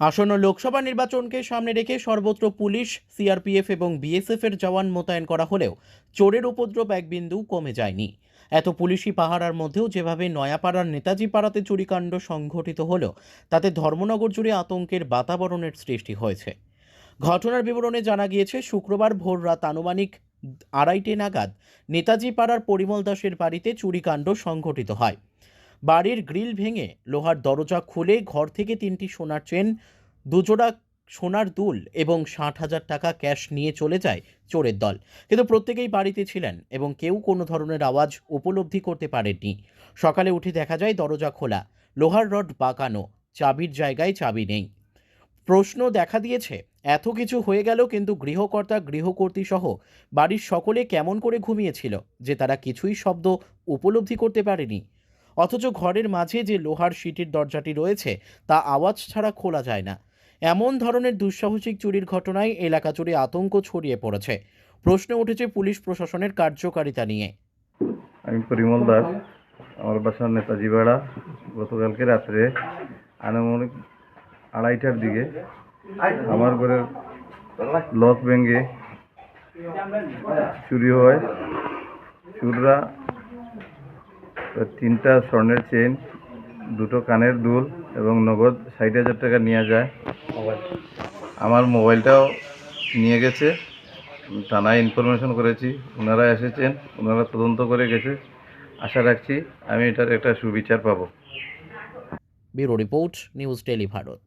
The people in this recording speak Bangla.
আসন্ন লোকসভা নির্বাচনকে সামনে রেখে সর্বত্র পুলিশ, সিআরপিএফ এবং বিএসএফ এর জওয়ান মোতায়েন করা হলেও চোরের উপদ্রব এক বিন্দু কমে যায়নি। এত পুলিশি পাহারার মধ্যেও যেভাবে নয়াপাড়ার নেতাজি পাড়াতে চুরিকাণ্ড সংঘটিত হলো, তাতে ধর্মনগর জুড়ে আতঙ্কের বাতাবরণের সৃষ্টি হয়েছে। ঘটনার বিবরণে জানা গিয়েছে, শুক্রবার ভোর রাত আনুমানিক আড়াইটে নাগাদ নেতাজি পাড়ার পরিমল দাসের বাড়িতে চুরিকাণ্ড সংঘটিত হয়। বাড়ির গ্রিল ভেঙে লোহার দরজা খুলে ঘর থেকে তিনটি সোনার চেন, দুজোড়া সোনার দুল এবং ষাট হাজার টাকা ক্যাশ নিয়ে চলে যায় চোরের দল। কিন্তু প্রত্যেকেই বাড়িতে ছিলেন এবং কেউ কোনো ধরনের আওয়াজ উপলব্ধি করতে পারেননি। সকালে উঠে দেখা যায় দরজা খোলা, লোহার রড বাঁকানো, চাবির জায়গায় চাবি নেই। প্রশ্ন দেখা দিয়েছে, এত কিছু হয়ে গেল কিন্তু গৃহকর্তা গৃহকর্ত্রী সহ বাড়ির সকলে কেমন করে ঘুমিয়েছিল যে তারা কিছুই শব্দ উপলব্ধি করতে পারেনি? অথচ ঘরের মাঝে যে লোহার সিটির দরজাটি রয়েছে, তা আওয়াজ ছাড়া খোলা যায় না। এমন ধরনের দুঃসাহসিক চুরির ঘটনায় এলাকা জুড়ে আতঙ্ক ছড়িয়ে পড়েছে। প্রশ্ন উঠেছে পুলিশ প্রশাসনের কার্যকারিতা নিয়ে। আমি পরিমল দাস, আমার বাসা নেতাজি বেড়া গতকালকে রাত্রে আনুমানিক আড়াইটার দিকে আমার ঘরের লক ভেঙে চুরি হয়। চুররা তিনটা স্বর্ণের চেন দুটো কানের দুল এবং নগদ ষাট হাজার টাকা নিয়ে যায়। আমার মোবাইলটাও নিয়ে গেছে থানায় ইনফরমেশন করেছি, ওনারা এসেছেন, ওনারা তদন্ত করে গেছে। আশা রাখছি আমি এটার একটা সুবিচার পাবো। Bureau report, news tele Bharat.